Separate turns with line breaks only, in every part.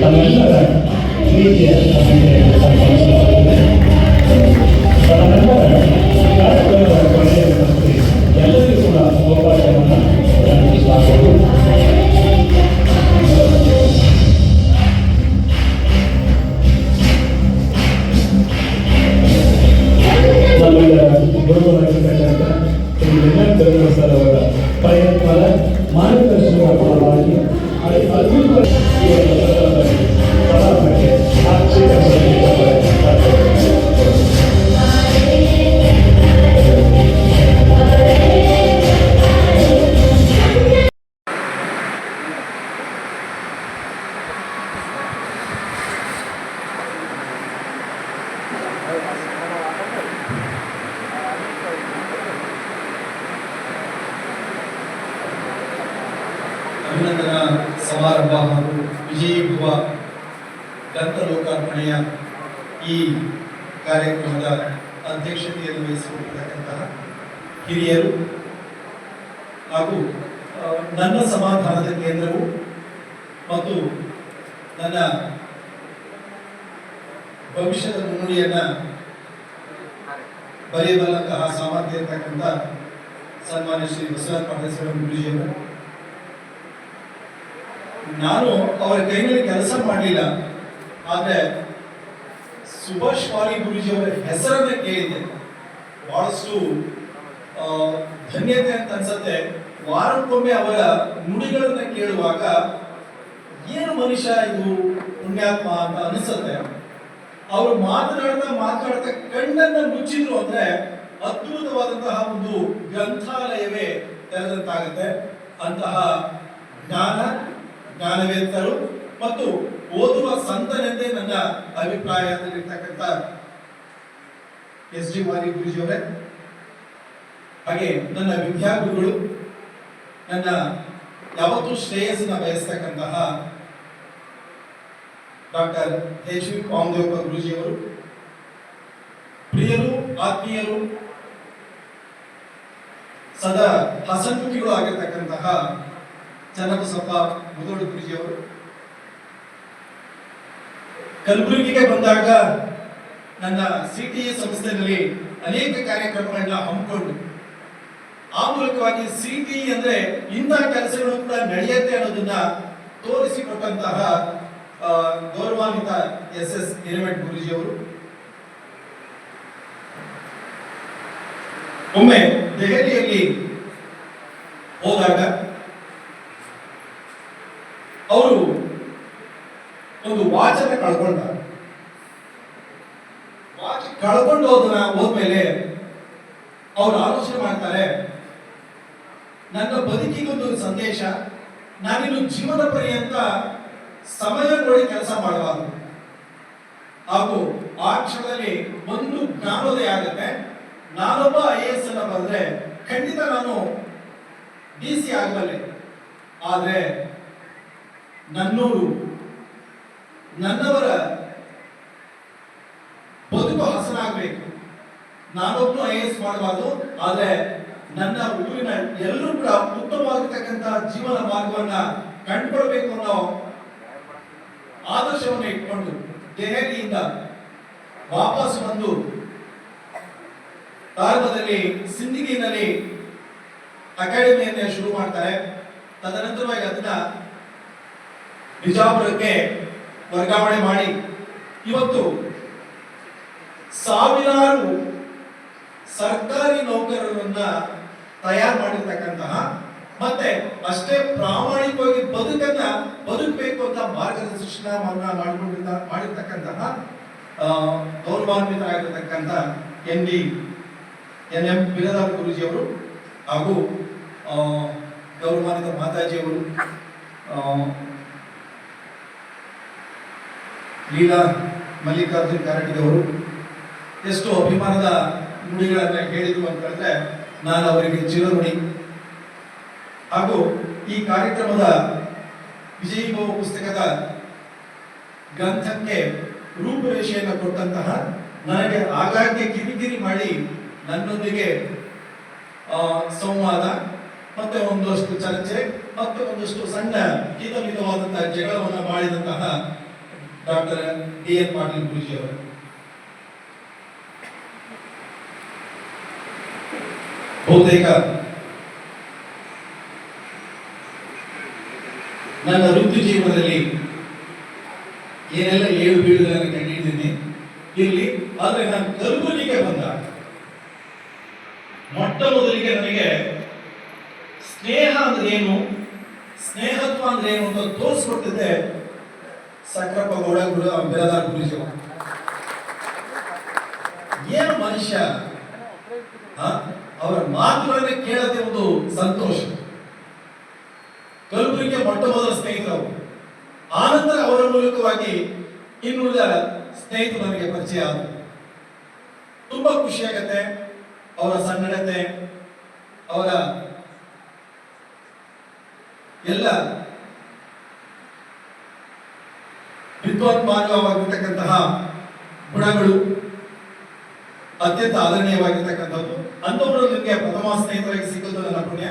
ತಮ್ಮೆಲ್ಲರ ಪ್ರೀತಿಯ
ಅಭಿನಂದನಾ ಸಮಾರಂಭ ಹಾಗೂ ವಿಜಯೀಭವ ಗ್ರಂಥ ಲೋಕಾರ್ಪಣೆಯ ಈ ಕಾರ್ಯಕ್ರಮದ ಅಧ್ಯಕ್ಷತೆಯನ್ನು ವಹಿಸಿಕೊಂಡಿರತಕ್ಕಂತಹ ಹಿರಿಯರು ಹಾಗೂ ನನ್ನ ಸಮಾಧಾನದ ಕೇಂದ್ರವು ಮತ್ತು ನನ್ನ ಭವಿಷ್ಯದ ಮುನ್ನುಡಿಯನ್ನ ಬರೆಯಬಲ್ಲಂತಹ ಸಾಮರ್ಥ್ಯ ಇರತಕ್ಕಂಥ ಸನ್ಮಾನ್ಯ ಶ್ರೀ ಬಸವರಾಜ ಪಾಟೇಶ್ವರ ಗುರುಜಿಯವರು ನಾನು ಅವರ ಕೈನಲ್ಲಿ ಕೆಲಸ ಮಾಡಲಿಲ್ಲ ಆದರೆ ಸುಭಾಷ್ ವಾಲಿ ಗುರುಜಿ ಅವರ ಹೆಸರನ್ನ ಕೇಳಿದೆ ಬಹಳಷ್ಟು ಧನ್ಯತೆ ಅಂತ ಅನ್ಸತ್ತೆ. ವಾರಕ್ಕೊಮ್ಮೆ ಅವರ ನುಡಿಗಳನ್ನ ಕೇಳುವಾಗ ಏನು ಮನುಷ್ಯ ಇದು ಪುಣ್ಯಾತ್ಮ ಅಂತ ಅನಿಸುತ್ತೆ. ಅವರು ಮಾತನಾಡ್ತಾ ಮಾತನಾಡ್ತಾ ಕಣ್ಣನ್ನ ಮುಚ್ಚಿದ್ರು ಅಂದ್ರೆ ಅದ್ಭುತವಾದಂತಹ ಒಂದು ಗ್ರಂಥಾಲಯವೇ ತೆರೆದಂತಾಗುತ್ತೆ. ಅಂತಹ ಜ್ಞಾನ ಜ್ಞಾನವೇತ್ತರು ಮತ್ತು ಓದುವ ಸಂತನೆಂದೇ ನನ್ನ ಅಭಿಪ್ರಾಯದಲ್ಲಿರ್ತಕ್ಕಂಥ ಎಸ್ ಡಿ ವಾರಿ ಗುರುಜಿಯವರೇ. ಹಾಗೆ ನನ್ನ ವಿದ್ಯಾರ್ಥಿಗಳು ನನ್ನ ಯಾವತ್ತೂ ಶ್ರೇಯಸ್ಸನ್ನ ಬಯಸ್ತಕ್ಕಂತಹ ಡಾಕ್ಟರ್ ಎಚ್ ವಿ ಗುರುಜಿಯವರು, ಪ್ರಿಯರು, ಆತ್ಮೀಯರು, ಸದಾ ಹಸನ್ಮುಖಿಗಳು ಆಗಿರ್ತಕ್ಕಂತಹ ಚನ್ನಬಸಪ್ಪ ಮುದೋಡು ಗುರುಜಿಯವರು ಕಲಬುರಗಿಗೆ ಬಂದಾಗ ನನ್ನ ಸಿ ಟಿ ಸಂಸ್ಥೆಯಲ್ಲಿ ಅನೇಕ ಕಾರ್ಯಕ್ರಮಗಳನ್ನ ಹಮ್ಮಿಕೊಂಡು, ಆ ಮೂಲಕವಾಗಿ ಸಿ ಟಿ ಅಂದ್ರೆ ಇಂತಹ ಕೆಲಸಗಳು ಕೂಡ ನಡೆಯುತ್ತೆ ಅನ್ನೋದನ್ನ ತೋರಿಸಿಕೊಟ್ಟಂತಹ ಗೌರವಾನ್ವಿತ ಎಸ್ ಎಸ್ ಹಿರೇಮಠ್ ಗುರುಜಿಯವರು. ಒಮ್ಮೆ ದೆಹಲಿಯಲ್ಲಿ ಹೋದಾಗ ಅವರು ಒಂದು ವಾಚನ ಕಳ್ಕೊಂಡ ವಾಚ್ ಕಳ್ಕೊಂಡು ಹೋದನ ಹೋದ್ಮೇಲೆ ಅವ್ರು ಆಲೋಚನೆ ಮಾಡ್ತಾರೆ, ನನ್ನ ಬದುಕಿಗೊಂದು ಸಂದೇಶ, ನಾನಿನ್ನು ಜೀವನ ಪರ್ಯಂತ ಸಮಯ ನೋಡಿ ಕೆಲಸ ಮಾಡಬಾರದು. ಹಾಗೂ ಆ ಕ್ಷಣದಲ್ಲಿ ಒಂದು ಜ್ಞಾನೋದಯ ಆಗುತ್ತೆ. ನಾನೊಬ್ಬ ಐ ಎ ಎಸ್ ಅನ್ನ ಬಂದ್ರೆ ಖಂಡಿತ ನಾನು ಡಿ ಸಿ ಆಗಬಲ್ಲೆ. ಆದ್ರೆ ನನ್ನೂರು, ನನ್ನವರ ಬದುಕು ಹಸನಾಗಬೇಕು. ನಾನೊಬ್ಬನು ಐ ಎಸ್ ಮಾಡಬಾರ್ದು, ಆದರೆ ನನ್ನ ಊರಿನ ಎಲ್ಲರೂ ಕೂಡ ಉತ್ತಮವಾಗಿರ್ತಕ್ಕಂತಹ ಜೀವನ ಮಾರ್ಗವನ್ನ ಕಂಡುಕೊಳ್ಬೇಕು ಅನ್ನೋ ಆದರ್ಶವನ್ನು ಇಟ್ಕೊಂಡು ದೆಹಲಿಯಿಂದ ವಾಪಸ್ ಬಂದು ಪ್ರಾರಂಭದಲ್ಲಿ ಸಿಂದಗಿನಲ್ಲಿ ಅಕಾಡೆಮಿಯನ್ನ ಶುರು ಮಾಡ್ತಾರೆ. ತದನಂತರವಾಗಿ ಅದನ್ನ ಬಿಜಾಪುರಕ್ಕೆ ವರ್ಗಾವಣೆ ಮಾಡಿ. ಇವತ್ತು ಸಾವಿರಾರು ಸರ್ಕಾರಿ ನೌಕರರನ್ನ ತಯಾರು ಮಾಡಿರ್ತಕ್ಕಂತಹ ಮತ್ತೆ ಅಷ್ಟೇ ಪ್ರಾಮಾಣಿಕವಾಗಿ ಬದುಕನ್ನ ಬದುಕಬೇಕು ಅಂತ ಮಾರ್ಗದರ್ಶನವನ್ನ ಮಾಡಿಕೊಂಡಿರ್ತ ಮಾಡಿರ್ತಕ್ಕಂತಹ ಗೌರವಾನ್ವಿತರಾಗಿರ್ತಕ್ಕಂಥ N D N M Biradar ಗುರುಜಿಯವರು ಹಾಗೂ ಗೌರವಾನ್ವಿತ ಮಾತಾಜಿಯವರು ಲೀಲಾ ಮಲ್ಲಿಕಾರ್ಜುನ್ ಕಾರಟಿದವರು ಎಷ್ಟು ಅಭಿಮಾನದ ನುಡಿಗಳನ್ನ ಹೇಳಿದ್ರು ಅಂತ ಹೇಳಿದ್ರೆ ನಾನು ಅವರಿಗೆ ಚಿರನುಡಿ ಹಾಗೂ ಈ ಕಾರ್ಯಕ್ರಮದ ವಿಜಯೀಭವ ಪುಸ್ತಕದ ಗ್ರಂಥಕ್ಕೆ ರೂಪುರೇಷೆಯನ್ನು ಕೊಟ್ಟಂತಹ ನನಗೆ ಆಗಾಗ್ಗೆ ಕಿರಿಕಿರಿ ಮಾಡಿ ನನ್ನೊಂದಿಗೆ ಸಂವಾದ ಮತ್ತೆ ಒಂದಷ್ಟು ಚರ್ಚೆ ಮತ್ತೆ ಒಂದಷ್ಟು ಸಣ್ಣ ಹಿತಮಿತವಾದಂತಹ ಜಗಳವನ್ನು ಮಾಡಿದಂತಹ doctor D N. Patil Guruji ಅವರು. ಬಹುತೇಕ ನನ್ನ ವೃತ್ತಿ ಜೀವನದಲ್ಲಿ ಏನೆಲ್ಲ ಏಳು ಬೀಳುಗಳನ್ನು ಕಂಡಿದ್ದೀನಿ ಇಲ್ಲಿ ಆದ್ರೆ ನಾನು ಕಲ್ಪನೆಗೆ ಬಂದಾಗ ಮೊಟ್ಟ ಮೊದಲಿಗೆ ನನಗೆ ಸ್ನೇಹ ಅಂದ್ರೆ ಏನು? ಸ್ನೇಹತ್ವ ಅಂದ್ರೆ ಏನು ಅಂತ ತೋರಿಸ್ಕೊಟ್ಟಿದ್ದೆ ಸಕ್ರಪ್ಪ ಗೌಡ ಗುರು ಅಂಬೇದಾರ್ ಗುರುಜಿ ಏನ್ ಮನುಷ್ಯ? ಅವರ ಮಾತುಗಳನ್ನು ಕೇಳದೆ ಒಂದು ಸಂತೋಷ. ಕಲಬುರಗಿಯ ಮೊಟ್ಟ ಮೊದಲ ಸ್ನೇಹಿತರು ಆನಂತರ ಅವರ ಮೂಲಕವಾಗಿ ಇನ್ನುಳಿದ ಸ್ನೇಹಿತರು ನನಗೆ ಪರಿಚಯ ಆದರು ತುಂಬಾ ಖುಷಿಯಾಗತ್ತೆ ಅವರ ಸನ್ನಡತೆ, ಅವರ ಎಲ್ಲ ವಿದ್ವಾನ್ಮಾನವಾಗಿರ್ತಕ್ಕಂತಹ ಗುಣಗಳು ಅತ್ಯಂತ ಆದರಣೀಯವಾಗಿರ್ತಕ್ಕಂಥದ್ದು. ಅಂಥವರು ನಿಮಗೆ ಪ್ರಥಮ ಸ್ನೇಹಿತರಾಗಿ ಸಿಗೋದು ನನ್ನ ಪುಣ್ಯ.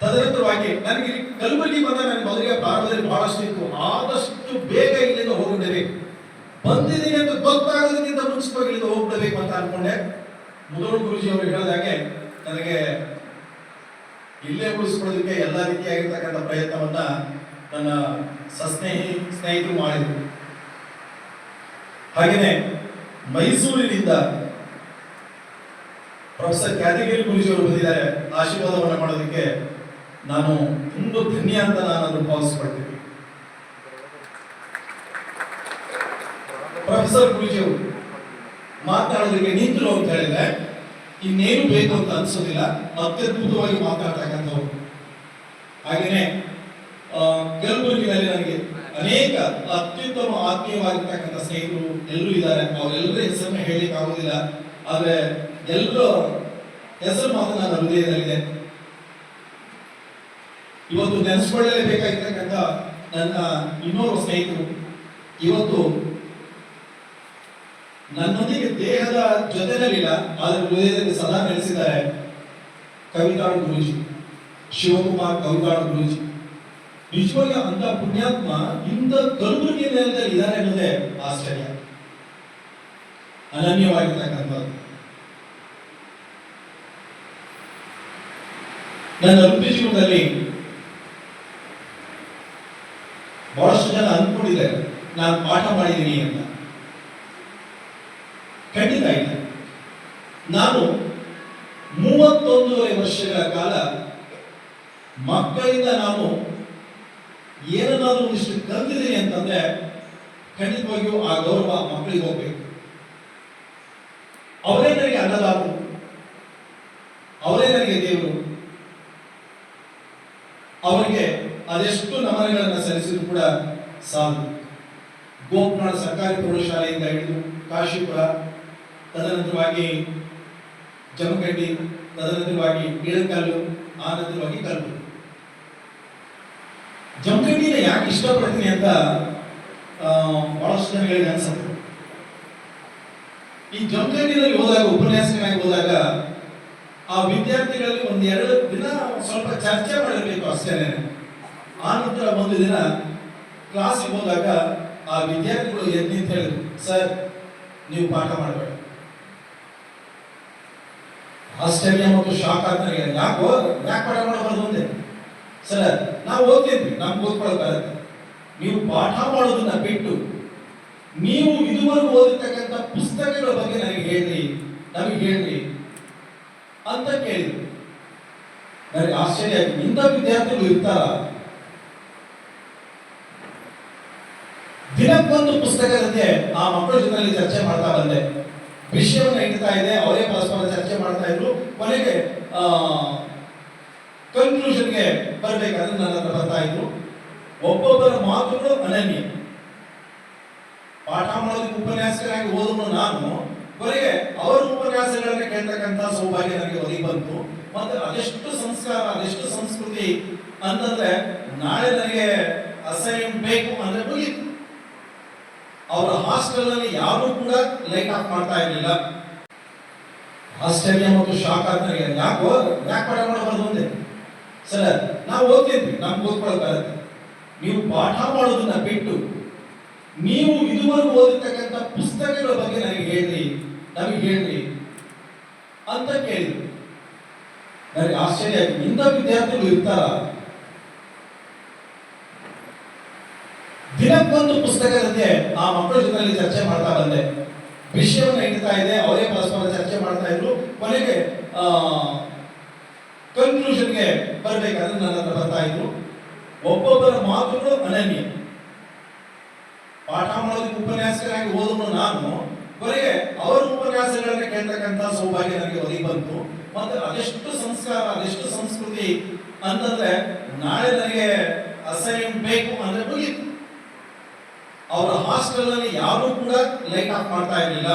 ತದನಂತರವಾಗಿ ನನಗೆ ಕಲಬುರಗಿ ಬಂದ ನನಗೆ ಮೊದಲಿಗೆ ಪ್ರಾರಂಭದಲ್ಲಿ ಬಹಳಷ್ಟು ಇತ್ತು. ಆದಷ್ಟು ಬೇಗ ಇಲ್ಲಿಂದ ಹೋಗಿದ್ದೇವೆ ಬಂದಿದ್ದೀನಿ ಅಂತ ಗೊತ್ತಾಗೋದಕ್ಕಿಂತ ಮುಂಚಿತವಾಗಿ ಇಲ್ಲಿಂದ ಹೋಗ್ಬಿಡಬೇಕು ಅಂತ ಅನ್ಕೊಂಡೆ. ಮುದೋಳು ಗುರುಜಿ ಅವರು ಹೇಳಿದಾಗೆ ನನಗೆ ಇಲ್ಲೇ ಉಳಿಸ್ಕೊಳ್ಳೋದಕ್ಕೆ ಎಲ್ಲ ರೀತಿಯಾಗಿರ್ತಕ್ಕಂಥ ಪ್ರಯತ್ನವನ್ನ ನನ್ನ ಸಸ್ನೇಹಿ ಸ್ನೇಹಿತರು ಮಾಡಿದರು. ಹಾಗೆಯೇ ಮೈಸೂರಿನಿಂದ ಪ್ರೊಫೆಸರ್ ಕ್ಯಾದಗಿರಿ ಗುರುಜಿ ಅವರು ಬಂದಿದ್ದಾರೆ. ಆಶೀರ್ವಾದವನ್ನು ಮಾಡೋದಕ್ಕೆ ನಾನು ತುಂಬ ಧನ್ಯ ಅಂತ ನಾನು ಅದನ್ನು ಭಾವಿಸ್ಕೊಳ್ತೀನಿ. ಪ್ರೊಫೆಸರ್ ಗುರುಜಿ ಅವರು ಮಾತನಾಡೋದಕ್ಕೆ ನಿಂತರು ಅಂತ ಹೇಳಿದ್ರೆ, ಇನ್ನೇನು ಬೇಕು ಅಂತ ಅನ್ಸೋದಿಲ್ಲ. ಅತ್ಯದ್ಭುತವಾಗಿ ಮಾತಾಡ್ತಕ್ಕಂಥವ್ರು. ಹಾಗೇನೆ ಕಲಬುರಗಿನಲ್ಲಿ ನನಗೆ ಅನೇಕ ಅತ್ಯುತ್ತಮ ಆತ್ಮೀಯವಾಗಿರ್ತಕ್ಕಂಥ ಸ್ನೇಹಿತರು ಎಲ್ಲರೂ ಇದ್ದಾರೆ. ಅವರೆಲ್ಲರ ಹೆಸರನ್ನ ಹೇಳಲಿಕ್ಕೆ ಆಗೋದಿಲ್ಲ. ಆದರೆ ಎಲ್ಲರ ಹೆಸರು ಮಾತ್ರ ನನ್ನ ಹೃದಯದಲ್ಲಿದೆ. ಇವತ್ತು ನೆನೆಸ್ಕೊಳ್ಳಲೇಬೇಕಾಗಿರ್ತಕ್ಕಂಥ ನನ್ನ ಇನ್ನೋರ್ವ ಸ್ನೇಹಿತರು. ಇವತ್ತು ನನ್ನೊಂದಿಗೆ ದೇಹದ ಜೊತೆನಲ್ಲಿಲ್ಲ, ಆದರೆ ಹೃದಯದಲ್ಲಿ ಸದಾ ನೆಲೆಸಿದ್ದಾರೆ ಕವಿತಾಳು ಗುರೂಜಿ, ಶಿವಕುಮಾರ್ ಕವಿತಾಳು ಗುರೂಜಿ. ನಿಜವಾಗಿ ಅಂತ ಪುಣ್ಯಾತ್ಮ ಇಂಥ ಕಲಬುರಗಿ ನೆಲದಲ್ಲಿ ಇದ್ದಾರೆ ಅನ್ನೋದೇ ಆಶ್ಚರ್ಯ. ಅನನ್ಯವಾಗಿರ್ತಕ್ಕಂಥದ್ದು. ನನ್ನ ವೃತ್ತಿ ಜೀವನದಲ್ಲಿ ಬಹಳಷ್ಟು ಜನ ಅನ್ಕೊಂಡಿದ್ದಾರೆ ನಾನು ಪಾಠ ಮಾಡಿದ್ದೀನಿ ಅಂತ. ಖಂಡಿತ ಇಲ್ಲ ನಾನು ಮೂವತ್ತೊಂದೂವರೆ ವರ್ಷಗಳ ಕಾಲ ಮಕ್ಕಳಿಂದ ನಾನು ಏನನ್ನಾದ್ರೂ ಒಂದಿಷ್ಟು ಕಲ್ತಿದ್ದೀನಿ ಅಂತಂದ್ರೆ ಖಂಡಿತವಾಗಿಯೂ ಆ ಗೌರವ ಮಕ್ಕಳಿಗೆ ಹೋಗ್ಬೇಕು. ಅವರೇ ನನಗೆ ಅನ್ನದಾತರು ಅವರೇ ನನಗೆ ದೇವರು. ಅವರಿಗೆ ಅದೆಷ್ಟು ನಮನಗಳನ್ನು ಸಲ್ಲಿಸಿದ್ರು ಕೂಡ ಸಾಲು ಗೋಪನಾಳ ಸರ್ಕಾರಿ ಪ್ರೌಢಶಾಲೆಯಿಂದ ಹಿಡಿದು ಕಾಶಿಪುರ, ತದನಂತರವಾಗಿ ಜಮಖಂಡಿ, ತದನಂತರವಾಗಿ ಇಳಕಲ್ಲು ಆನಂತರವಾಗಿ ಕಲ್ಬುರ್ಗಿ ಜಮಖಂಡಿನ ಯಾಕೆ ಇಷ್ಟಪಡ್ತೀನಿ ಅಂತ ಬಹಳಷ್ಟು ಜನಗಳಿಗೆ ಅನ್ಸುತ್ತೆ. ಈ ಜಮಖಂಡಿನಲ್ಲಿ ಹೋದಾಗ, ಉಪನ್ಯಾಸಕನಾಗಿ ಹೋದಾಗ, ಆ ವಿದ್ಯಾರ್ಥಿಗಳಲ್ಲಿ ಒಂದೆರಡು ದಿನ ಸ್ವಲ್ಪ ಚರ್ಚೆ ಮಾಡಿರಬೇಕು ಅಷ್ಟೇನೆ. ಆ ನಂತರ ಒಂದು ದಿನ ಕ್ಲಾಸಿಗೆ ಹೋದಾಗ ಆ ವಿದ್ಯಾರ್ಥಿಗಳು ಎದ್ದು ಅಂತ ಹೇಳಿದ್ರು, ಸರ್, ನೀವು ಪಾಠ ಮಾಡಬೇಡ. ಆಶ್ಚರ್ಯ ಮತ್ತು ಶಾಕ್ ಆಗ್ತಾರೆ ಯಾಕೋ, ಯಾಕೆ ಪಾಠ ಮಾಡಬಾರ್ದು ಅಂದೆ. ಸರ್, ನಾವು ಓದ್ತಿದ್ವಿ ನಮ್ಗೆ ಓದ್ಕೊಳಕ್ಕಾಗತ್ತೆ ನೀವು ಪಾಠ ಮಾಡೋದನ್ನ ಬಿಟ್ಟು ನೀವು ಇದುವರೆಗೂ ಓದಿರ್ತಕ್ಕಂಥ ಪುಸ್ತಕಗಳ ಬಗ್ಗೆ ನನಗೆ ಹೇಳ್ರಿ, ನಮಗೆ ಹೇಳ್ರಿ ಅಂತ ಕೇಳಿದ್ರು. ನನಗೆ ಆಶ್ಚರ್ಯ ಇಂಥ ವಿದ್ಯಾರ್ಥಿಗಳು ಇರ್ತಾರ. ದಿನಕ್ಕೊಂದು ಪುಸ್ತಕದಂತೆ ಆ ಮಕ್ಕಳ ಜೊತೆಯಲ್ಲಿ ಚರ್ಚೆ ಮಾಡ್ತಾ ಬಂದೆ. ವಿಷಯವನ್ನು ಇಡ್ತಾ ಇದೆ, ಅವರೇ ಪರಸ್ಪರ ಚರ್ಚೆ ಮಾಡ್ತಾ ಇದ್ರು. ಕೊನೆಗೆ ಕನ್ಕ್ಲೂಷನ್ಗೆ ಬರಬೇಕಾದ್ರೆ ನನ್ನ ಹತ್ರ ಬರ್ತಾ ಇದ್ರು. ಒಬ್ಬೊಬ್ಬರ ಮಾತುಗಳು ಅನನ್ಯ. ಪಾಠ ಮಾಡೋದಕ್ಕೆ ಉಪನ್ಯಾಸಕರಾಗಿ ಓದುವ ನಾನು. ಕೊನೆಗೆ ಅವರ ಉಪನ್ಯಾಸಗಳನ್ನ ಕೇಳ್ತಕ್ಕಂಥ ಸೌಭಾಗ್ಯ ನನಗೆ ಒದಗಿ ಬಂತು. ಮತ್ತೆ ಅದೆಷ್ಟು ಸಂಸ್ಕಾರ, ಅದೆಷ್ಟು ಸಂಸ್ಕೃತಿ ಅಂತಂದ್ರೆ ನಾಳೆ ನನಗೆ ಅಸೈನ್ ಬೇಕು ಅಂದ್ರೆ ಮುಗೀತು. ಅವರ ಹಾಸ್ಟೆಲ್ನಲ್ಲಿ ಯಾರು ಕೂಡ ಲೈಟ್ ಆಫ್ ಮಾಡ್ತಾ ಇರಲಿಲ್ಲ. ಆಶ್ಚರ್ಯ ಮತ್ತು ಶಾಕ್ ನನಗೆ. ಯಾಕೋ? ಯಾಕೆ ಪಾಠ ಮಾಡಬಾರ್ದು ಅಂದೆ? ಸರ್, ನಾವು ಓದ್ತಿದ್ವಿ ನಮ್ಗೆ ಓದ್ಕೊಳಕ್ಕಾಗತ್ತೆ ನೀವು ಪಾಠ ಮಾಡೋದನ್ನ ಬಿಟ್ಟು ನೀವು ಇದುವರೆಗೂ ಓದಿರ್ತಕ್ಕಂಥ ಪುಸ್ತಕಗಳ ಬಗ್ಗೆ ನನಗೆ ಹೇಳ್ರಿ, ನಮಗೆ ಹೇಳ್ರಿ ಅಂತ ಕೇಳಿದ್ರು. ನನಗೆ ಆಶ್ಚರ್ಯ ಇಂಥ ವಿದ್ಯಾರ್ಥಿಗಳು ಇರ್ತಾರ? ದಿನಕ್ಕೊಂದು ಪುಸ್ತಕದಂತೆ ಆ ಮಕ್ಕಳ ಜೊತೆಯಲ್ಲಿ ಚರ್ಚೆ ಮಾಡ್ತಾ ಬಂದೆ. ವಿಷಯವನ್ನು ಇಡ್ತಾ ಇದೆ, ಅವರೇ ಪರಸ್ಪರ ಚರ್ಚೆ ಮಾಡ್ತಾ ಇದ್ರು. ಕೊನೆಗೆ ಬರ್ಬೇಕಾದ್ರೆ ನನ್ನ ಹತ್ರ ಬರ್ತಾ ಇದ್ರು. ಒಬ್ಬೊಬ್ಬರ ಮಾತುಗಳು ಅನನ್ಯ. ಪಾಠ ಮಾಡೋದಕ್ಕೆ ಉಪನ್ಯಾಸಕರಾಗಿ ಓದುವ ನಾನು. ಕೊನೆಗೆ ಅವರ ಉಪನ್ಯಾಸಗಳನ್ನ ಕೇಳ್ತಕ್ಕಂಥ ಸೌಭಾಗ್ಯ ನನಗೆ ಒದಗಿ ಬಂತು. ಮತ್ತೆ ಅದೆಷ್ಟು ಸಂಸ್ಕಾರ ಅದೆಷ್ಟು ಸಂಸ್ಕೃತಿ ಅಂತಂದ್ರೆ ನಾಳೆ ನನಗೆ ಅಸೈನ್ ಬೇಕು ಅಂದ್ರೆ ಮುಗಿತು. ಅವರ ಹಾಸ್ಟೆಲ್ನಲ್ಲಿ ಯಾರು ಕೂಡ ಲೈಕ್ ಆಫ್ ಮಾಡ್ತಾ ಇರಲಿಲ್ಲ.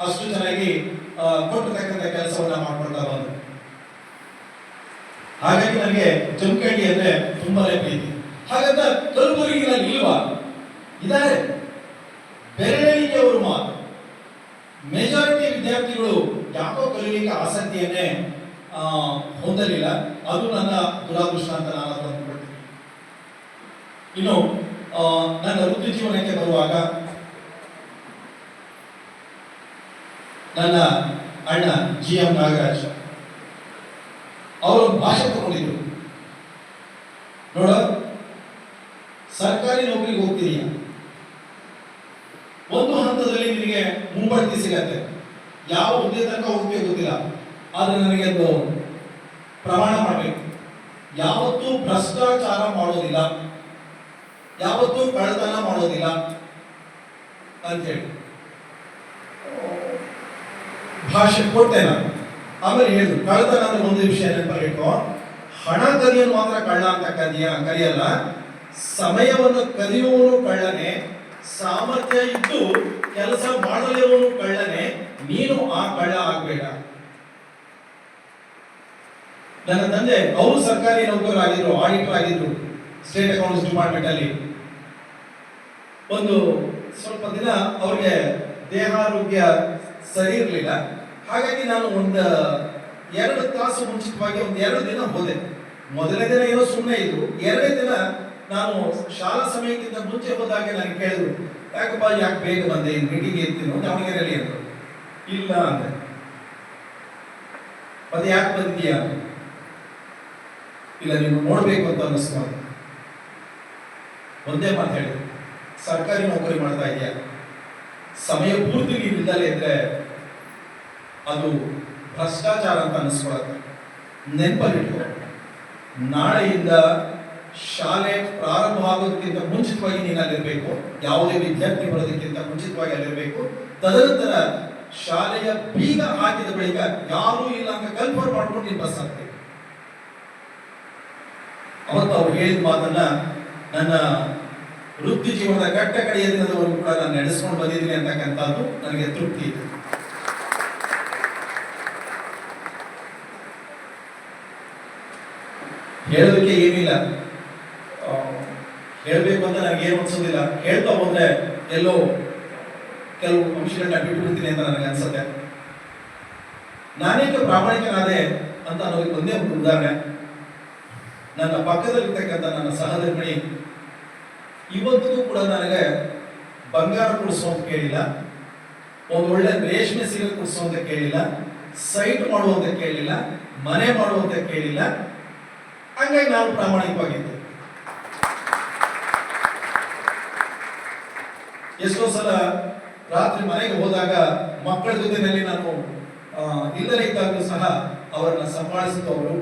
ಅಷ್ಟು ಚೆನ್ನಾಗಿ ಆ, ಕೊಟ್ಟಿರ್ತಕ್ಕಂಥ ಕೆಲಸವನ್ನ ಮಾಡ್ಕೊಳ್ತಾ ಬಂದ್ರು. ಹಾಗಾಗಿ ನನಗೆ ಜಮಖಂಡಿ ಅಂದ್ರೆ ತುಂಬಾನೇ ಪ್ರೀತಿ. ಹಾಗಂತ ನಾನು ಇಲ್ವಾ? ಇದ್ದಾರೆ. ಬೆರಳಿಗೆ ಅವರು ಮಾತು ಮೆಜಾರಿಟಿ ವಿದ್ಯಾರ್ಥಿಗಳು ಯಾಕೋ ಕಲಿಯಲಿಕ್ಕೆ ಆಸಕ್ತಿಯನ್ನೇ ಹೊಂದಲಿಲ್ಲ. ಅದು ನನ್ನ ದುರಾದೃಷ್ಟ ಅಂತ ನಾನು ಅಂದ್ಕೊಳ್ತೀನಿ ಇನ್ನು ನನ್ನ ವೃತ್ತಿ ಜೀವನಕ್ಕೆ ಬರುವಾಗ ನನ್ನ ಅಣ್ಣ ಜಿ ಎಂ ನಾಗರಾಜ್. ಅವರು ಭಾಷೆ ತಗೊಂಡಿದ್ರು. ನೋಡ, ಸರ್ಕಾರಿ ನೌಕರಿಗೆ ಹೋಗ್ತೀನಿ. ಒಂದು ಹಂತದಲ್ಲಿ ನಿನಗೆ ಮುಂಬಡ್ತಿ ಸಿಗತ್ತೆ. ಯಾವ ಹುದ್ದೆ ತನಕ ಹೋಗ್ತೀವಿ ಗೊತ್ತಿಲ್ಲ. ಆದ್ರೆ ನನಗೆ ಅದು ಪ್ರಮಾಣ ಮಾಡಬೇಕು. ಯಾವತ್ತೂ ಭ್ರಷ್ಟಾಚಾರ ಮಾಡೋದಿಲ್ಲ. ಯಾವತ್ತೂ ಕಳ್ಳತನ ಮಾಡೋದಿಲ್ಲ ಅಂತೇಳಿ ಭಾಷೆ ಕೊಟ್ಟೆ ನಾನು. ಆಮೇಲೆ ಹೇಳಿದ್ರು ಕಳ್ಳತನ ಅಂದ್ರೆ ಒಂದು ವಿಷಯ ನೆನಪಲ್ಲಿಟ್ಟು ಹಣ ಕದಿಯೋನು ಮಾತ್ರ ಕಳ್ಳ ಅಂತ ಕದಿಯ ಕರೆಯಲ್ಲ ಸಮಯವನ್ನು ಕರೆಯುವವನು ಕಳ್ಳನೆ, ಸಾಮರ್ಥ್ಯ ಇದ್ದು ಕೆಲಸ ಮಾಡಲಿರುವವನು ಕಳ್ಳನೆ, ನೀನು ಆ ಕಳ್ಳ ಆಗ್ಬೇಡ. ನನ್ನ ತಂದೆ, ಅವರು ಸರ್ಕಾರಿ ನೌಕರರಾಗಿದ್ರು ಆಡಿಟರ್ ಆಗಿದ್ರು ಸ್ಟೇಟ್ ಅಕೌಂಟ್ಸ್ ಡಿಪಾರ್ಟ್ಮೆಂಟ್ ಅಲ್ಲಿ. ಒಂದು ಸ್ವಲ್ಪ ದಿನ ಅವ್ರಿಗೆ ದೇಹಾರೋಗ್ಯ ಸರಿ ಇರಲಿಲ್ಲ. ಹಾಗಾಗಿ ನಾನು ಒಂದು ಎರಡು ತಾಸು ಮುಂಚಿತವಾಗಿ ಒಂದು ಎರಡು ದಿನ ಹೋದೆ. ಮೊದಲನೇ ದಿನ ಏನೋ ಸುಮ್ಮನೆ ಇದ್ರು ಎರಡನೇ ದಿನ ನಾನು ಶಾಲಾ ಸಮಯಕ್ಕಿಂತ ಮುಂಚೆ ಹೋದಾಗ ನನಗೆ ಕೇಳಿದ್ರು, ಯಾಕಪ್ಪ, ಯಾಕೆ ಬೇಗ ಬಂದೆ? ಮೀಟಿಂಗ್ ಇರ್ತೀನಿ? ದಾವಣಗೆರೆಯಲ್ಲಿ ಅಂದರು. ಇಲ್ಲ ಅಂದೆ. ಮತ್ತೆ ಯಾಕೆ ಬಂದಿದ್ಯಾ ಇಲ್ಲ, ನೀವು ನೋಡಬೇಕು ಅಂತ ಅನ್ನಿಸ್ತು. ಒಂದೇ ಮಾತು ಸರ್ಕಾರಿ ನೌಕರಿ ಮಾಡ್ತಾ ಇದೆಯಾ? ಸಮಯ ಪೂರ್ತಿ ನೀವು ಇದ್ದಲ್ಲೇ ಇದ್ರೆ ಅದು ಭ್ರಷ್ಟಾಚಾರ ಅಂತ ಅನಿಸ್ಕೊಳ್ಳುತ್ತೆ ನೆನಪಲ್ಲಿಟ್ಟು ನಾಳೆಯಿಂದ ಶಾಲೆ ಪ್ರಾರಂಭ ಆಗೋದಕ್ಕಿಂತ ಮುಂಚಿತವಾಗಿ ನೀನು ಅಲ್ಲಿರಬೇಕು ಯಾವುದೇ ವಿದ್ಯಾರ್ಥಿ ಬರೋದಕ್ಕಿಂತ ಮುಂಚಿತವಾಗಿ ಅಲ್ಲಿರಬೇಕು ತದನಂತರ ಶಾಲೆಯ ಬೀಗ ಹಾಕಿದ ಬಳಿಕ ಯಾರೂ ಇಲ್ಲ ಅಂತ ಕಲ್ಪನೆ ಮಾಡ್ಕೊಂಡು ನೀನು ಬಸ್ ಹಾಕ್ತೀವಿ ಅವತ್ತು ಅವ್ರು ಹೇಳಿದ ಮಾತನ್ನ ನನ್ನ ವೃತ್ತಿ ಜೀವನದ ಕಟ್ಟ ಕಡೆಯ ದಿನದವರೆಗೂ ಕೂಡ ನಾನು ನಡೆಸ್ಕೊಂಡು ಬಂದಿದ್ದೀನಿ ಅಂತಕ್ಕಂಥದ್ದು ನನಗೆ ತೃಪ್ತಿ ಇದೆ. ಹೇಳೋದಕ್ಕೆ ಏನಿಲ್ಲ. ಹೇಳಬೇಕು ಅಂತ ನನಗೆ ಏನು ಅನ್ಸೋದಿಲ್ಲ. ಹೇಳ್ತಾ ಹೋದ್ರೆ ಎಲ್ಲೋ ಕೆಲವು ಅಂಶಗಳನ್ನ ಬಿಟ್ಬಿಡ್ತೀನಿ ಅಂತ ನನಗೆ ಅನ್ಸುತ್ತೆ. ನಾನೇಕೆ ಪ್ರಾಮಾಣಿಕನಾದೆ ಅಂತ ಅನ್ನೋದಕ್ಕೆ ಒಂದೇ ಒಂದು ಉದಾಹರಣೆ. ನನ್ನ ಪಕ್ಕದಲ್ಲಿರ್ತಕ್ಕಂಥ ನನ್ನ ಸಹಧರ್ಮಿಣಿ ಇವತ್ತಿಗೂ ಕೂಡ ನನಗೆ ಬಂಗಾರ ಕೊಡಿಸುವಂತ ಕೇಳಿಲ್ಲ. ಒಂದು ಒಳ್ಳೆ ರೇಷ್ಮೆ ಸೀರೆ ಕೊಡಿಸುವಂತ ಕೇಳಿಲ್ಲ. ಸೈಟ್ ಮಾಡುವಂತ ಕೇಳಿಲ್ಲ. ಮನೆ ಮಾಡುವಂತ ಕೇಳಿಲ್ಲ. ಹಂಗಾಗಿ ನಾನು ಪ್ರಾಮಾಣಿಕವಾಗಿದ್ದೆ. ಎಷ್ಟೋ ಸಲ ರಾತ್ರಿ ಮನೆಗೆ ಹೋದಾಗ ಮಕ್ಕಳ ಜೊತೆಯಲ್ಲಿ ನಾನು ಆ, ಇಲ್ಲದೇ ಇದ್ದಾಗಲೂ ಸಹ ಅವರನ್ನ ಸಂಭಾಳಿಸಿದವರು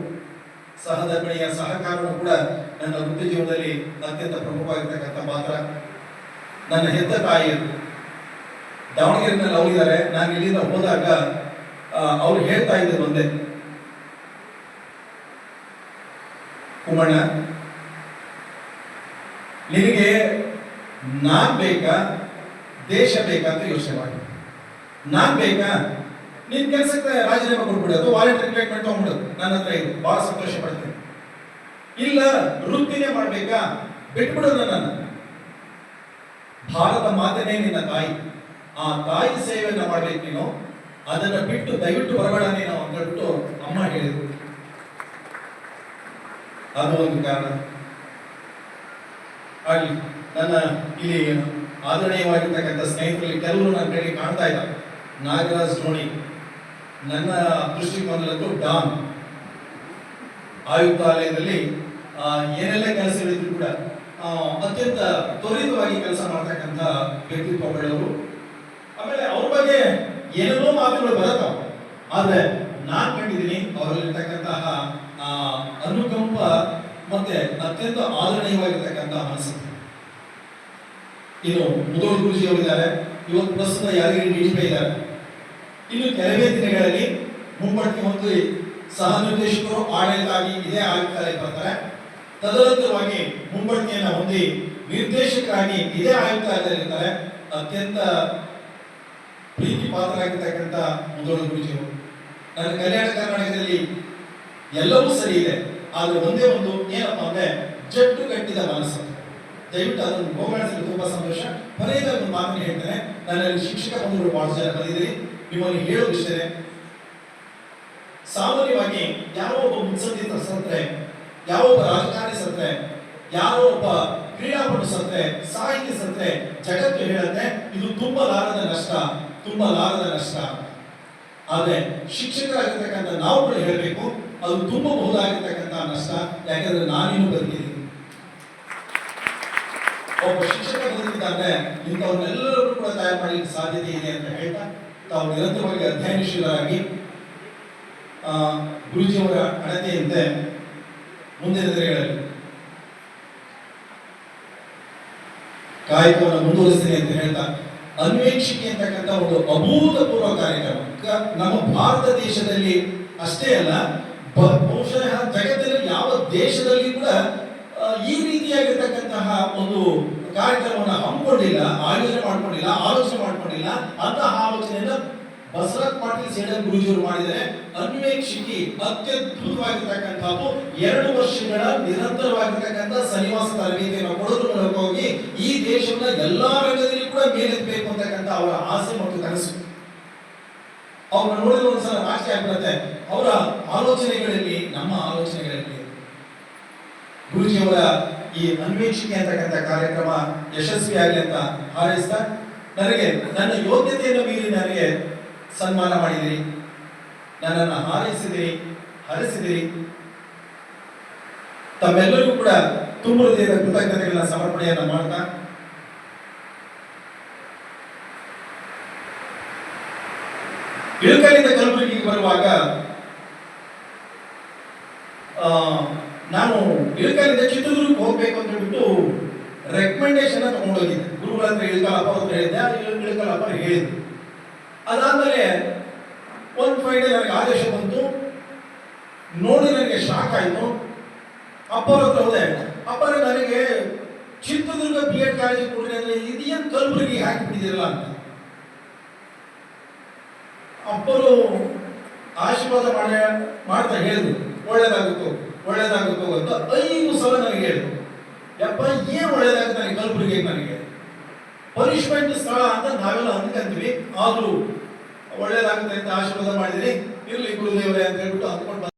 ಸಹಧರ್ಮಣೀಯ ಸಹಕಾರನೂ ಕೂಡ ನನ್ನ ವೃತ್ತಿ ಜೀವನದಲ್ಲಿ ಅತ್ಯಂತ ಪ್ರಮುಖವಾಗಿರ್ತಕ್ಕಂಥ ಪಾತ್ರ. ನನ್ನ ಹೆತ್ತ ತಾಯಿಯರು ದಾವಣಗೆರೆನಲ್ಲಿ ಅವರಿದ್ದಾರೆ ನಾನು ಇಲ್ಲಿಂದ ಹೋದಾಗ ಅವ್ರು ಹೇಳ್ತಾ ಇದ್ದರು ಒಂದೇ ಕುಮಣ್ಣ ನಿನಗೆ ನಾನ್ ಬೇಕಾ, ದೇಶ ಬೇಕಾ ಅಂತ ಯೋಚನೆ ಮಾಡಿ. ನಾನ್ ಬೇಕಾ, ನಿನ್ ಕೆಲಸಕ್ಕೆ ರಾಜೀನಾಮೆ ಕೊಟ್ಬಿಡು, ಅಥವಾ ವಾಲಂಟರಿ ಟ್ರೀಟ್ಮೆಂಟ್ ತಗೊಂಡ್ಬಿಡು. ನನ್ನ ಹತ್ರ ಇದು, ಬಹಳ ಸಂತೋಷ ಪಡ್ತೇನೆ. ಇಲ್ಲ, ವೃತ್ತಿನೇ ಮಾಡ್ಬೇಕಾ, ಬಿಟ್ಬಿಡೋದು ನಾನು ಭಾರತ ಮಾತನೇ ನಿನ್ನ ತಾಯಿ. ಆ ತಾಯಿ ಸೇವೆಯನ್ನು ಮಾಡ್ಬೇಕು ನೀನು. ಅದನ್ನ ಬಿಟ್ಟು, ದಯವಿಟ್ಟು ಬರಬೇಡ ನೀನು ಅಂತ ಅಮ್ಮ ಹೇಳಿದ್ರು. ಅದು ಒಂದು ಕಾರಣ. ಆಗಲಿ ನನ್ನ ಇಲ್ಲಿ ಆದರಣೀಯವಾಗಿರ್ತಕ್ಕಂಥ ಸ್ನೇಹಿತರಲ್ಲಿ ಕೆಲವರು ನನ್ನ ಕಡೆ ಕಾಣ್ತಾ ಇದ್ದಾರೆ. ನಾಗರಾಜ್ ಧೋಣಿ ನನ್ನ ದೃಷ್ಟಿಕೋನದಲ್ಲಂತೂ ಡಾನ್. ಆಯುಕ್ತಾಲಯದಲ್ಲಿ ಏನೆಲ್ಲ ಕೆಲಸ ಕೆಲಸಗಳಿದ್ರು ಕೂಡ ಅತ್ಯಂತ ತ್ವರಿತವಾಗಿ ಕೆಲಸ ಮಾಡ್ತಕ್ಕಂಥ ವ್ಯಕ್ತಿತ್ವಗಳವರು ಆಮೇಲೆ ಅವ್ರ ಬಗ್ಗೆ ಏನೇನೋ ಮಾತುಗಳು ಬರತ್ತ ಆದ್ರೆ ನಾನ್ ಕಂಡಿದ್ದೀನಿ, ಅವರಲ್ಲಿರ್ತಕ್ಕಂತಹ ಮತ್ತೆ ಅತ್ಯಂತ ಆದರಣೀಯವಾಗಿರ್ತಕ್ಕಂಥ ಮನಸ್ಸು. ಇನ್ನು ಮುದೋಳ್ ಗುರುಜಿ ಅವರಿದ್ದಾರೆ ಇವತ್ತು ಪ್ರಸ್ತುತ ಯಾದಗಿರಿ ಡಿಡಿಪಿ ಇದ್ದಾರೆ ಇನ್ನು ಕೆಲವೇ ದಿನಗಳಲ್ಲಿ ಮುಂಬಡ್ತಿ ಮಂತ್ರಿ ಸಹ ನಿರ್ದೇಶಕರು ಆಡಳಿತಾಗಿ ಇದೇ ಆಯುಕ್ತಾಲಯ ಬರ್ತಾರೆ. ತದನಂತರವಾಗಿ ಮುಂಬಡ್ತಿಯನ್ನು ಹೊಂದಿ ನಿರ್ದೇಶಕರಾಗಿ ಇದೇ ಆಯುಕ್ತರಾಗಿರ್ತಾರೆ ಅತ್ಯಂತ ಪ್ರೀತಿ ಪಾತ್ರರಾಗಿರ್ತಕ್ಕಂಥ ಮುದೋಳ ಗುರುಜಿಯವರು. ನನ್ನ ಕಲ್ಯಾಣ ಕರ್ನಾಟಕದಲ್ಲಿ ಎಲ್ಲವೂ ಸರಿ ಇದೆ. ಆದ್ರೆ ಒಂದೇ ಒಂದು ಏನಪ್ಪ ಅಂದ್ರೆ ಜಟ್ಟು ಕಟ್ಟಿದ ಮನಸ್ಸು. ದಯವಿಟ್ಟು ಅದನ್ನು ಹೋಗಣಿಸಲು ತುಂಬಾ ಸಂತೋಷ. ಕೊನೆಯ ಒಂದು ಮಾತನ್ನು ಹೇಳ್ತೇನೆ. ನನ್ನಲ್ಲಿ ಶಿಕ್ಷಕ ಬಂಧುಗಳು ಬಹಳ ಜನ ಬಂದಿದ್ದೀರಿ. ನಿಮ್ಮಲ್ಲಿ ಹೇಳೋದಿಷ್ಟೇ ಸಾಮಾನ್ಯವಾಗಿ ಯಾವ ಒಬ್ಬ ಮುತ್ಸದ್ದಿ ಸತ್ರೆ ಯಾವ ಒಬ್ಬ ರಾಜಕಾರಣಿ ಸತ್ರೆ ಯಾವ ಒಬ್ಬ ಕ್ರೀಡಾಪಟು ಸತ್ರೆ, ಸಾಹಿತ್ಯ ಸತ್ರೆ, ಜಗತ್ತು ಹೇಳುತ್ತೆ, ಇದು ತುಂಬಾ ಲಾರದ ನಷ್ಟ ತುಂಬಲಾರದ ನಷ್ಟ. ಆದರೆ ಶಿಕ್ಷಕರಾಗಿರ್ತಕ್ಕಂಥ ನಾವುಗಳು ಹೇಳಬೇಕು ಅದು ತುಂಬಬಹುದಾಗಿರ್ತಕ್ಕಂಥ ನಷ್ಟ, ಯಾಕಂದ್ರೆ ನಾನೇನು ಬದುಕಿದ್ದೀನಿ. ಒಬ್ಬ ಶಿಕ್ಷಕ ಬದುಕಿದ್ದಾರೆ ಇಂಥವ್ರನ್ನೆಲ್ಲರೂ ಕೂಡ ತಯಾರು ಮಾಡಲಿಕ್ಕೆ ಸಾಧ್ಯತೆ ಇದೆ ಅಂತ ಹೇಳ್ತಾ, ತಾವು ನಿರಂತರವಾಗಿ ಅಧ್ಯಯನಶೀಲರಾಗಿ ಗುರುಜಿಯವರ ಅಣತೆಯಂತೆ ಮುಂದಿನ ದಿನಗಳಲ್ಲಿ ಕಾಯಕವನ್ನು ಮುಂದುವರಿಸ್ತೀನಿ ಅಂತ ಹೇಳ್ತಾ, ಅನ್ವೇಷಿಕೆ ಅಂತಕ್ಕಂಥ ಒಂದು ಅಭೂತಪೂರ್ವ ಕಾರ್ಯಕ್ರಮ. ನಮ್ಮ ಭಾರತ ದೇಶದಲ್ಲಿ ಅಷ್ಟೇ ಅಲ್ಲ ಬಹುಶಃ ಜಗತ್ತಿನಲ್ಲಿ ಯಾವ ದೇಶದಲ್ಲಿ ಕೂಡ ಈ ರೀತಿಯಾಗಿರ್ತಕ್ಕಂತಹ ಒಂದು ಕಾರ್ಯಕ್ರಮವನ್ನು ಹಮ್ಮಿಕೊಂಡಿಲ್ಲ, ಆಯೋಜನೆ ಮಾಡ್ಕೊಂಡಿಲ್ಲ, ಆಲೋಚನೆ ಮಾಡ್ಕೊಂಡಿಲ್ಲ, ಅಂತಹ ಆಲೋಚನೆಯನ್ನ ಬಸರತ್ ಪಾಟೀಲ್ ಸೇಡ ಗುರುಜಿಯವರು ಮಾಡಿದರೆ ಅನ್ವೇಕ್ಷಿಕಿ ಅತ್ಯದ್ಭುತವಾಗಿರ್ತಕ್ಕಂಥದ್ದು, ಎರಡು ವರ್ಷಗಳ ನಿರಂತರವಾಗಿರ್ತಕ್ಕಂಥ ಸನ್ನಿವಾಸ ತರಬೇತಿಯನ್ನು ಕೊಡೋದ್ರ ಮೂಲಕ ಹೋಗಿ ಈ ದೇಶವನ್ನ ಎಲ್ಲಾ ರಂಗದಲ್ಲಿ ಕೂಡ ಮೇಲೆತ್ತಬೇಕು ಅಂತಕ್ಕಂಥ ಅವರ ಆಸೆ ಮತ್ತು ಕನಸು. ಅವ್ರನ್ನ ನೋಡಿದ್ರೆ ಒಂದ್ಸಲ ಆಸೆ ಆಗ್ಬಿಡುತ್ತೆ. ಅವರ ಆಲೋಚನೆಗಳಲ್ಲಿ, ನಮ್ಮ ಆಲೋಚನೆಗಳಲ್ಲಿ ಗುರುಜಿಯವರ ಈ ಅನ್ವೇಷಣೆ ಅಂತಕ್ಕಂಥ ಕಾರ್ಯಕ್ರಮ ಯಶಸ್ವಿಯಾಗಲಿ ಅಂತ ಹಾರೈಸ್ತಾ, ನನಗೆ, ನನ್ನ ಯೋಗ್ಯತೆಯನ್ನು ಮೀರಿ ನನಗೆ ಸನ್ಮಾನ ಮಾಡಿದಿರಿ. ನನ್ನನ್ನು ಹಾರೈಸಿದಿರಿ, ಹರಿಸಿದಿರಿ. ತಮ್ಮೆಲ್ಲರಿಗೂ ಕೂಡ ತುಂಬ ಹೃದಯದ ಕೃತಜ್ಞತೆಗಳನ್ನ ಸಮರ್ಪಣೆಯನ್ನು ಮಾಡ್ತಾ ಇಳಕಲಿಂದ ಕಲಬುರಗಿಗೆ ಬರುವಾಗ ನಾನು ಇಳಕಲಿಂದ ಚಿತ್ರದುರ್ಗಕ್ಕೆ ಹೋಗ್ಬೇಕು ಅಂತ ಹೇಳ್ಬಿಟ್ಟು ರೆಕಮೆಂಡೇಶನ್ ತಗೊಂಡೋಗಿದ್ದೆ. ಗುರುಗಳ ಹತ್ರ ಇಳಕಲಪ್ಪ ಅಂತ ಹೇಳಿದ್ದೆ. ಇಳಕಲಪ್ಪ ಹೇಳಿದ್ರು. ಅದಾದ್ಮೇಲೆ ಒಂದು ಫ್ರೈಡೆ ನನಗೆ ಆದೇಶ ಬಂತು. ನೋಡಿ ನನಗೆ ಶಾಕ್ ಆಯಿತು. ಅಪ್ಪರ ಹತ್ರ ಹೋದೆ. ಅಪ್ಪರ ನನಗೆ ಚಿತ್ರದುರ್ಗ ಬಿ ಎಡ್ ಕಾಲೇಜಿಗೆ ಕೊಡ್ರಿ ಇದೇನು ಕಲಬುರಗಿ ಹಾಕಿಬಿಟ್ಟಿದ್ದೀರಲ್ಲ ಅಂತ. ಅಪ್ಪರು ಆಶೀರ್ವಾದ ಮಾಡಿ ಮಾಡ್ತಾ ಹೇಳಿದ್ರು. ಒಳ್ಳೇದಾಗುತ್ತೋ ಒಳ್ಳೇದಾಗುತ್ತೋ ಅಂತ ಐದು ಸಲ ನನಗೆ ಹೇಳಿದ್ರು. ಯಪ್ಪ, ಏನು ಒಳ್ಳೇದಾಗುತ್ತೆ ನನಗೆ? ಕಲಬುರಗಿ ನನಗೆ. ಪನಿಷ್ಮೆಂಟ್ ಸ್ಥಳ ಅಂತ ನಾವೆಲ್ಲ ಅಂದ್ಕೊಂತೀವಿ. ಆದರೂ ಒಳ್ಳೇದಾಗುತ್ತೆ ಅಂತ ಆಶೀರ್ವಾದ ಮಾಡಿದಿರಿ. ಇರ್ಲಿ ಗುರುದೇವರೇ ಅಂತ ಹೇಳ್ಬಿಟ್ಟು ಅಂದ್ಕೊಂಡು.